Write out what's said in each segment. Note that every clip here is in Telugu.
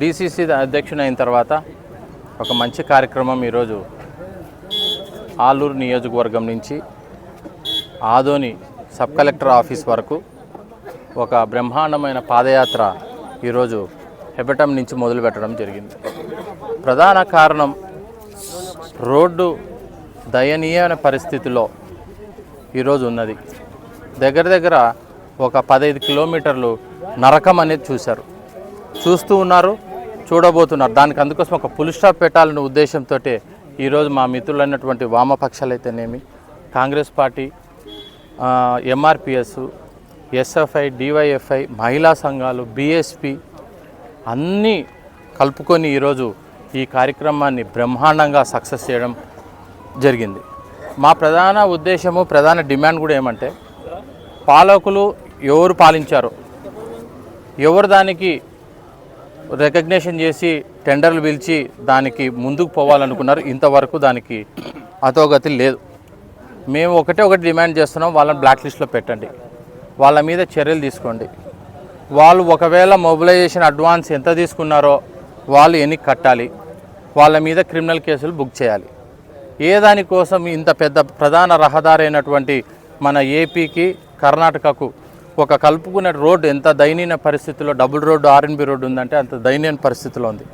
డిసిసి అధ్యక్షుని అయిన తర్వాత ఒక మంచి కార్యక్రమం ఈరోజు ఆలూరు నియోజకవర్గం నుంచి ఆదోని సబ్ కలెక్టర్ ఆఫీస్ వరకు ఒక బ్రహ్మాండమైన పాదయాత్ర ఈరోజు హెబటం నుంచి మొదలు పెట్టడం జరిగింది. ప్రధాన కారణం రోడ్డు దయనీయమైన పరిస్థితిలో ఈరోజు ఉన్నది. దగ్గర దగ్గర ఒక పదహైదు కిలోమీటర్లు నరకం అనేది చూశారు. చూస్తూ ఉన్నారు చూడబోతున్నారు. దానికి అందుకోసం ఒక పులి స్టాప్ పెట్టాలనే ఉద్దేశంతో ఈరోజు మా మిత్రులైనటువంటి వామపక్షాలు అయితేనేమి Congress party MRPS SFI DYFI మహిళా సంఘాలు బీఎస్పీ అన్నీ కలుపుకొని ఈరోజు ఈ కార్యక్రమాన్ని బ్రహ్మాండంగా సక్సెస్ చేయడం జరిగింది. మా ప్రధాన ఉద్దేశము ప్రధాన డిమాండ్ కూడా ఏమంటే పాలకులు ఎవరు పాలించారు ఎవరు దానికి రికగ్నేషన్ చేసి టెండర్లు పిలిచి దానికి ముందుకు పోవాలనుకున్నారు ఇంతవరకు దానికి అతోగతి లేదు. మేము ఒకటే ఒకటి డిమాండ్ చేస్తున్నాం వాళ్ళని బ్లాక్ లిస్ట్లో పెట్టండి. వాళ్ళ మీద చర్యలు తీసుకోండి. వాళ్ళు ఒకవేళ మొబిలైజేషన్ అడ్వాన్స్ ఎంత తీసుకున్నారో వాళ్ళు ఎన్ని కట్టాలి వాళ్ళ మీద క్రిమినల్ కేసులు బుక్ చేయాలి. ఏ దానికోసం ఇంత పెద్ద ప్రధాన రహదారి అయినటువంటి మన ఏపీకి కర్ణాటకకు ఒక కలుపుకునే రోడ్డు ఎంత దయనీయ పరిస్థితిలో డబుల్ రోడ్డు ఆర్ఎన్బి రోడ్డు ఉందంటే అంత దయనీయ పరిస్థితిలో ఉంది.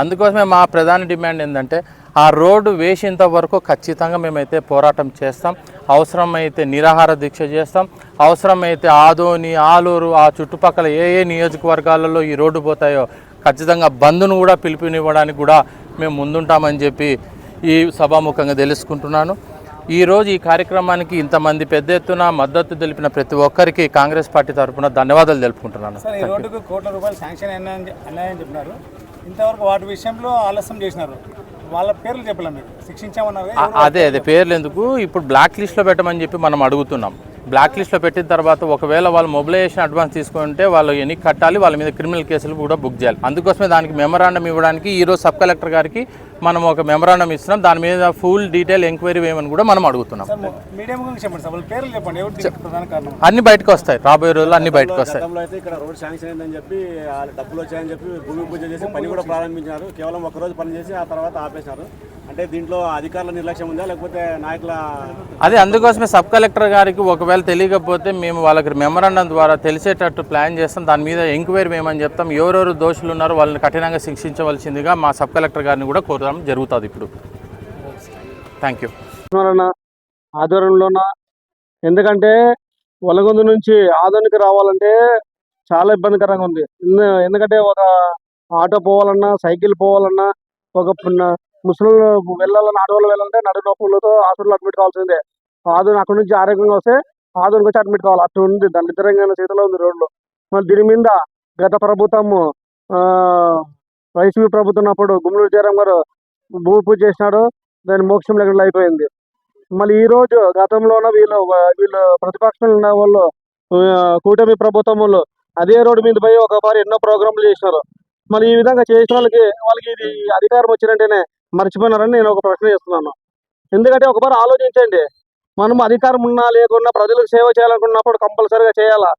అందుకోసమే మా ప్రధాన డిమాండ్ ఏంటంటే ఆ రోడ్డు వేసేంత వరకు ఖచ్చితంగా మేమైతే పోరాటం చేస్తాం. అవసరమైతే నిరాహార దీక్ష చేస్తాం. అవసరమైతే ఆదోని ఆలూరు ఆ చుట్టుపక్కల ఏ ఏ నియోజకవర్గాలలో ఈ రోడ్డు పోతాయో ఖచ్చితంగా బంద్ను కూడా పిలుపునివ్వడానికి కూడా మేము ముందుంటామని చెప్పి ఈ సభాముఖంగా తెలుసుకుంటున్నాను. ఈరోజు ఈ కార్యక్రమానికి ఇంతమంది పెద్ద ఎత్తున మద్దతు తెలిపిన ప్రతి ఒక్కరికి కాంగ్రెస్ పార్టీ తరఫున ధన్యవాదాలు తెలుపుకుంటున్నాను. రోడ్డుకు కోట్ల రూపాయలు శాంక్షన్ అన్నాయని చెప్పినారు. ఇంతవరకు వాటి విషయంలో ఆలస్యం చేసినారు. వాళ్ళ పేర్లు చెప్పలే మీరు శిక్షించామన్నారు అదే అదే పేర్లు ఎందుకు? ఇప్పుడు బ్లాక్ లిస్ట్లో పెట్టమని చెప్పి మనం అడుగుతున్నాం. బ్లాక్ లిస్ట్లో పెట్టిన తర్వాత ఒకవేళ వాళ్ళు మొబిలైజేషన్ అడ్వాన్స్ తీసుకుంటే వాళ్ళు ఎన్ని కట్టాలి వాళ్ళ మీద క్రిమినల్ కేసులు కూడా బుక్ చేయాలి. అందుకోసమే దానికి మెమరాండం ఇవ్వడానికి ఈరోజు సబ్ కలెక్టర్ గారికి మనం ఒక మెమరాండం ఇస్తున్నాం. దాని మీద ఫుల్ డీటెయిల్ ఎంక్వైరీ వేయమని కూడా మనం అడుగుతున్నాం. అన్ని బయటకు వస్తాయి. రాబోయే రోజుల్లో అన్ని బయటకు వస్తాయి. డబ్బులు వచ్చాయని చెప్పి భూమి పూజ చేసి పని కూడా ప్రారంభించారు కేవలం ఒక రోజు పని చేసి ఆ తర్వాత ఆపేశారు అంటే దీంట్లో అధికారుల నిర్లక్ష్యం ఉందా? లేకపోతే నాయకుల అదే అందుకోసమే సబ్ కలెక్టర్ గారికి ఒకవేళ తెలియకపోతే మేము వాళ్ళకి మెమరాండం ద్వారా తెలిసేటట్టు ప్లాన్ చేస్తాం. దాని మీద ఎంక్వైరీ వేయమని చెప్తాం. ఎవరెవరు దోషులు ఉన్నారో వాళ్ళని కఠినంగా శిక్షించవలసిందిగా మా సబ్ కలెక్టర్ గారిని కూడా కోరడం జరుగుతుంది ఇప్పుడు. థ్యాంక్ యూ ఆధ్వర్యంలోన ఎందుకంటే వలగొంద నుంచి ఆదోనికి రావాలంటే చాలా ఇబ్బందికరంగా ఉంది. ఎందు- ఎందుకంటే ఒక ఆటో పోవాలన్నా సైకిల్ పోవాలన్నా ఒక ముసలి వెళ్ళాలని ఆడవాళ్ళు వెళ్ళాలంటే నడు నొప్పులతో హాస్పిటల్ అడ్మిట్ కావాల్సిందే. ఆదోని అక్కడ నుంచి ఆరోగ్యంగా వస్తే ఆదోనికి వచ్చి అడ్మిట్ కావాలి. అటు ఉంది. దళితరంగా స్థితిలో ఉంది రోడ్లు. మరి దీని మీద గత ప్రభుత్వము ఆ, వైసీపీ ప్రభుత్వం ఉన్నప్పుడు గుమ్మలూరు జయరాం గారు భూమి పూజ చేసినాడు. దాని మోక్షం లేకుండా అయిపోయింది. మళ్ళీ ఈ రోజు గతంలోనూ వీళ్ళు వీళ్ళు ప్రతిపక్షంలో ఉన్న వాళ్ళు కూటమి ప్రభుత్వం వాళ్ళు అదే రోడ్డు మీద పోయి ఒక ఎన్నో ప్రోగ్రాంలు చేసినారు. మళ్ళీ ఈ విధంగా చేసిన వాళ్ళకి వాళ్ళకి ఇది అధికారం వచ్చినట్టేనే మర్చిపోయినారని నేను ఒక ప్రశ్న చేస్తున్నాను. ఎందుకంటే ఒకసారి ఆలోచించండి. మనం అధికారం ఉన్నా లేకున్నా ప్రజలకు సేవ చేయాలనుకున్నప్పుడు కంపల్సరీగా చేయాలా?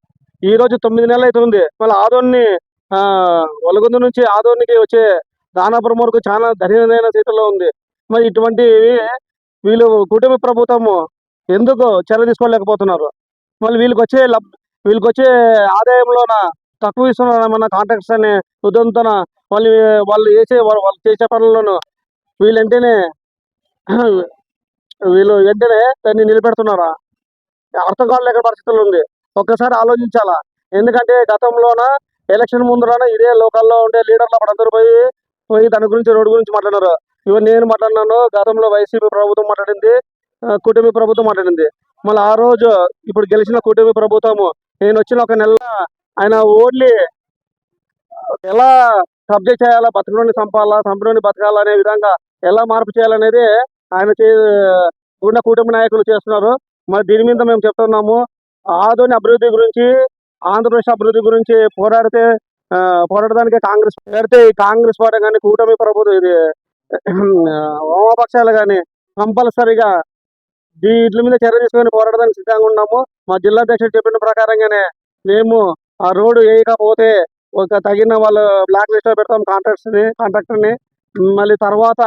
ఈ రోజు తొమ్మిది నెలలు అవుతుంది మళ్ళీ ఆదోన్ని ఆ, నుంచి ఆదోనికి వచ్చే దానాపురం వరకు చాలా ధన్యమైన స్థితిలో ఉంది. మరి ఇటువంటివి వీళ్ళు కుటుంబ ప్రభుత్వము ఎందుకు చర్య తీసుకోలేకపోతున్నారు? మళ్ళీ వీళ్ళకి వచ్చే లబ్ వీళ్ళకి వచ్చే ఆదాయంలోన తక్కువ ఇస్తున్నారన్న కాంట్రాక్ట్స్ అనే ఉదంతన వాళ్ళు వాళ్ళు చేసే వాళ్ళు వాళ్ళు చేసే పనులను వీళ్ళంటేనే వీళ్ళు వెంటనే దాన్ని నిలబెడుతున్నారా? అర్థం కాలేక పరిస్థితులు ఉంది. ఒక్కసారి ఆలోచించాలా? ఎందుకంటే గతంలోన ఎలక్షన్ ముందులోన ఇదే లోకల్లో ఉండే లీడర్లు అప్పుడు అందరూ పోయి పోయి దాని గురించి రోడ్డు గురించి మాట్లాడినారు. ఇవన్నీ నేను మాట్లాడినాను గతంలో వైసీపీ ప్రభుత్వం మాట్లాడింది కూటమి ప్రభుత్వం మాట్లాడింది. మళ్ళీ ఆ రోజు ఇప్పుడు గెలిచిన కూటమి ప్రభుత్వము నేను వచ్చిన ఒక నెల ఆయన ఓన్లీ ఎలా సబ్జెక్ట్ చేయాలా బతకలోని చంపాలా చంపలోని బతకాలా అనే విధంగా ఎలా మార్పు చేయాలనేది ఆయన చే ఉన్న కూటమి నాయకులు చేస్తున్నారు. మరి దీని మీద మేము చెప్తున్నాము. ఆదోని అభివృద్ధి గురించి ఆంధ్రప్రదేశ్ అభివృద్ధి గురించి పోరాడితే ఆ, పోరాడడానికి కాంగ్రెస్ పోరాడితే ఈ కాంగ్రెస్ పార్టీ కానీ కూటమి ప్రభుత్వం ఇది వామపక్షాలు కానీ కంపల్సరిగా వీటి మీద చర్య తీసుకొని పోరాడడానికి సిద్ధంగా ఉన్నాము. మా జిల్లా అధ్యక్షుడు చెప్పిన ప్రకారంగానే మేము ఆ రోడ్డు వేయకపోతే ఒక తగిన వాళ్ళు బ్లాక్ లిస్ట్లో పెడతాం కాంట్రాక్ట్స్ని కాంట్రాక్టర్ని. మళ్ళీ తర్వాత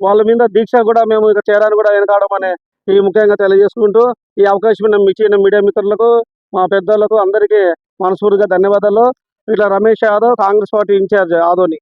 వాళ్ళ మీద దీక్ష కూడా మేము ఇక చేయడానికి కూడా వెనకాడడం అనే ఈ ముఖ్యంగా తెలియజేసుకుంటూ ఈ అవకాశం ఉన్న ఇచ్చిన మీడియా మిత్రులకు మా పెద్దలకు అందరికీ మనస్ఫూర్తిగా ధన్యవాదాలు. ఇట్లా రమేష్ యాదవ్ కాంగ్రెస్ పార్టీ ఇన్ఛార్జ్ ఆదోని